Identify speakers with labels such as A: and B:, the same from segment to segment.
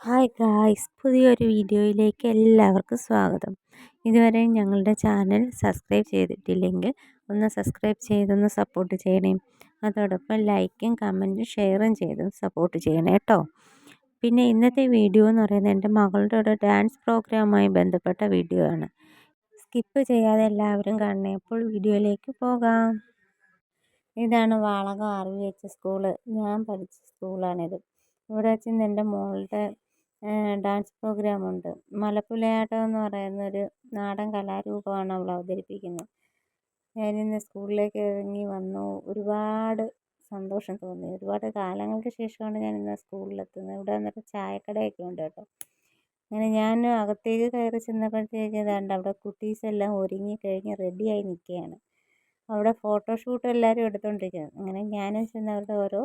A: Hi guys പുതിയൊരു വീഡിയോയിലേക്ക് എല്ലാവർക്കും സ്വാഗതം. ഇതുവരെ ഞങ്ങളുടെ ചാനൽ സബ്സ്ക്രൈബ് ചെയ്തിട്ടില്ലെങ്കിൽ ഒന്ന് സബ്സ്ക്രൈബ് ചെയ്തൊന്ന് സപ്പോർട്ട് ചെയ്യണേ. അതോടൊപ്പം ലൈക്കും കമന്റും ഷെയറും ചെയ്ത് സപ്പോർട്ട് ചെയ്യണേ കേട്ടോ പിന്നെ ഇന്നത്തെ വീഡിയോ എന്ന് പറയുന്നത് എന്റെ മകളുടെ ഒരു ഡാൻസ് പ്രോഗ്രാമുമായി ബന്ധപ്പെട്ട വീഡിയോ ആണ്. സ്കിപ്പ് ചെയ്യാതെ എല്ലാവരും കാണണേ. അപ്പോൾ വീഡിയോയിലേക്ക് പോകാം. ഇതാണ് Valakam R V H school ഞാൻ പഠിച്ച സ്കൂളാണിത് ഇവിടെ വെച്ച് എന്റെ മോളുടെ ഡാൻസ് പ്രോഗ്രാമുണ്ട് മലപ്പുലയാട്ടം എന്ന് പറയുന്ന ഒരു നാടൻ കലാരൂപമാണ് അവൾ അവതരിപ്പിക്കുന്നത്. ഞാനിന്ന് സ്കൂളിലേക്ക് ഇറങ്ങി വന്നു. ഒരുപാട് സന്തോഷം തോന്നി. ഒരുപാട് കാലങ്ങൾക്ക് ശേഷമാണ് ഞാൻ ഇന്ന് സ്കൂളിലെത്തുന്നത്. ഇവിടെ വന്നിട്ട് ചായക്കടയൊക്കെ ഉണ്ട് കേട്ടോ. അങ്ങനെ ഞാൻ അകത്തേക്ക് കയറി ചെന്നപ്പോഴത്തേക്ക് ഇതാണ്ട് അവിടെ കുട്ടീസെല്ലാം ഒരുങ്ങി കഴിഞ്ഞ് റെഡിയായി നിൽക്കുകയാണ്. അവിടെ ഫോട്ടോഷൂട്ട് എല്ലാവരും എടുത്തുകൊണ്ടിരിക്കുകയാണ് അങ്ങനെ ഞാനും ചെന്ന് അവരുടെ ഓരോ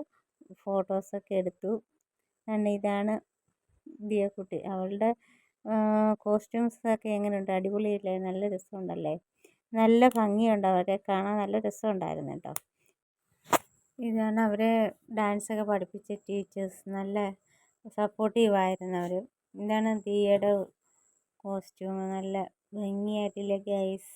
A: ഫോട്ടോസൊക്കെ എടുത്തു. കാരണം ഇതാണ് ദിയക്കുട്ടി. അവളുടെ കോസ്റ്റ്യൂംസ് ഒക്കെ എങ്ങനെയുണ്ട്? അടിപൊളിയല്ലേ? നല്ല രസമുണ്ടല്ലേ? നല്ല ഭംഗിയുണ്ട് അവരെ. കാണാൻ നല്ല രസമുണ്ടായിരുന്നു കേട്ടോ. ഇതാണ് അവരെ ഡാൻസൊക്കെ പഠിപ്പിച്ച ടീച്ചേഴ്സ്. നല്ല സപ്പോർട്ടീവ് ആയിരുന്നു അവർ ഇതാണ് ദിയയുടെ കോസ്റ്റ്യൂം. നല്ല ഭംഗിയായിട്ടില്ല ഗൈസ്?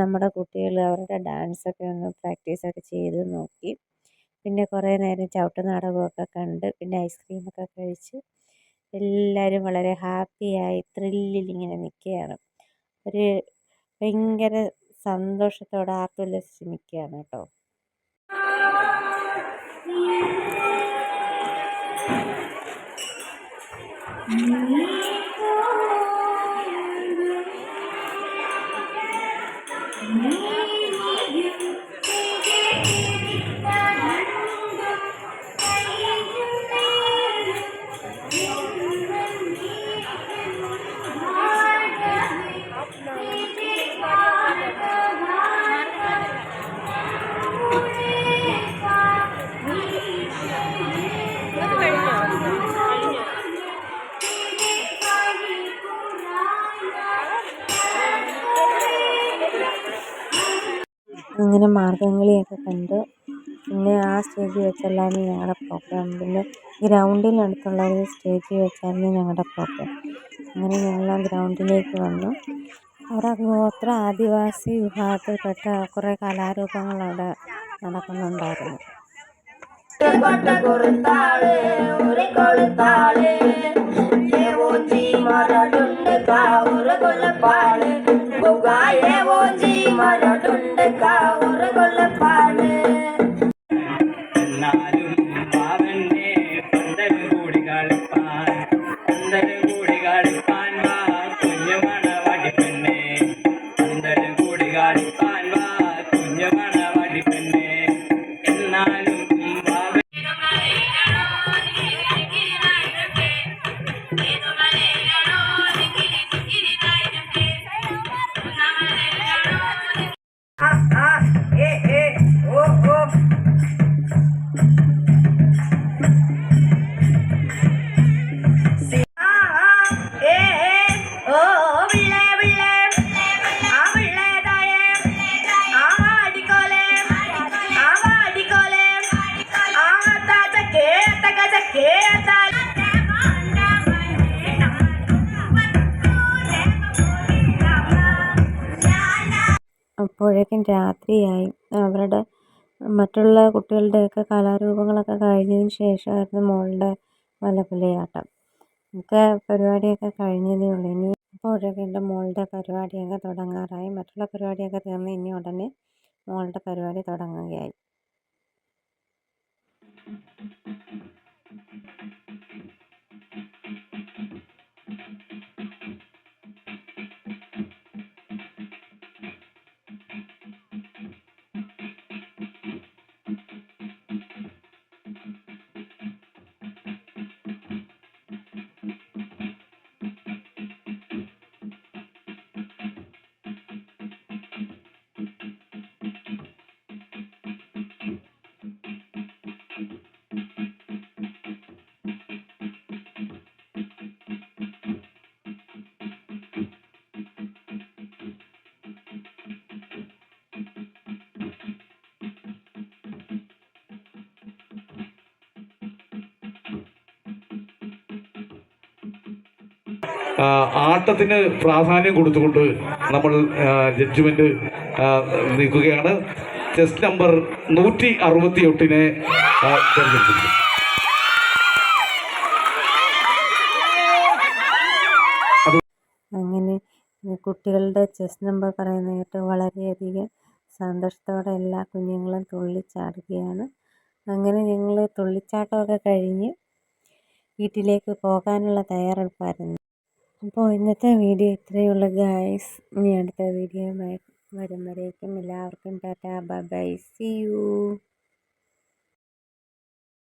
A: നമ്മുടെ കുട്ടികൾ അവരുടെ ഡാൻസൊക്കെ ഒന്ന് പ്രാക്ടീസൊക്കെ ചെയ്ത് നോക്കി. പിന്നെ കുറേ നേരം ചവിട്ട് നാടകമൊക്കെ കണ്ട് പിന്നെ ഐസ്ക്രീമൊക്കെ കഴിച്ച് എല്ലാവരും വളരെ ഹാപ്പിയായി ത്രില്ലിൽ ഇങ്ങനെ നിൽക്കുകയാണ്. ഒരു ഭയങ്കര സന്തോഷത്തോടെ ആർത്തുല്ലസിച്ച് നിൽക്കുകയാണ് കേട്ടോ. Amém. അങ്ങനെ മാർഗംകളിയൊക്കെ കണ്ട് പിന്നെ ആ സ്റ്റേജിൽ വെച്ചല്ലായിരുന്നു ഞങ്ങളുടെ പ്രോഗ്രാം പിന്നെ ഗ്രൗണ്ടിനടുത്തുള്ള ഒരു സ്റ്റേജിൽ വെച്ചായിരുന്നു ഞങ്ങളുടെ പ്രോഗ്രാം അങ്ങനെ ഞങ്ങൾ ആ ഗ്രൗണ്ടിലേക്ക് വന്നു. അവിടെ ഗോത്ര ആദിവാസി വിഭാഗത്തിൽപ്പെട്ട കുറേ കലാരൂപങ്ങൾ അവിടെ നടക്കുന്നുണ്ടായിരുന്നു.
B: பட்ட கொடுத்தாளே உரை கொடுத்தாளே. ஓஞ்சி மரடுண்டு காவுற கொல்லப்பாளே. புகாயே ஓஞ்சி மரடுண்டு காவுற கொல்லப்பாளே.
A: അപ്പോഴേക്കും രാത്രിയായി. അവരുടെ മറ്റുള്ള കുട്ടികളുടെയൊക്കെ കലാരൂപങ്ങളൊക്കെ കഴിഞ്ഞതിന് ശേഷമായിരുന്നു മോളുടെ വലപ്പുലിയാട്ടം ഒക്കെ പരിപാടിയൊക്കെ കഴിഞ്ഞതേ ഉള്ളൂ. ഇനി അപ്പോഴേക്കും എന്റെ മോളുടെ പരിപാടിയൊക്കെ തുടങ്ങാറായി. മറ്റുള്ള പരിപാടിയൊക്കെ തീർന്ന് ഇനി ഉടനെ മോളുടെ പരിപാടി തുടങ്ങുകയായി.
C: ആട്ടത്തിന് പ്രാധാന്യം കൊടുത്തുകൊണ്ട് നമ്മൾ ജഡ്ജ്മെന്റ് നീക്കുകയാണ്. ചെസ് നമ്പർ നൂറ്റി അറുപത്തി എട്ടിനെ തിരഞ്ഞെടുത്തിട്ടുണ്ട്
A: അങ്ങനെ കുട്ടികളുടെ ചെസ് നമ്പർ പറയുന്ന കേട്ട് വളരെയധികം സന്തോഷത്തോടെ എല്ലാ കുഞ്ഞുങ്ങളും തുള്ളിച്ചാടുകയാണ്. അങ്ങനെ ഞങ്ങൾ തുള്ളിച്ചാട്ടമൊക്കെ കഴിഞ്ഞ് വീട്ടിലേക്ക് പോകാനുള്ള തയ്യാറെടുപ്പായിരുന്നു. അപ്പോൾ ഇന്നത്തെ വീഡിയോ ഇത്രയേ ഉള്ളൂ ഗായ്സ് ഇനി അടുത്ത വീഡിയോ വരും വരേക്കും എല്ലാവർക്കും tata bye bye see you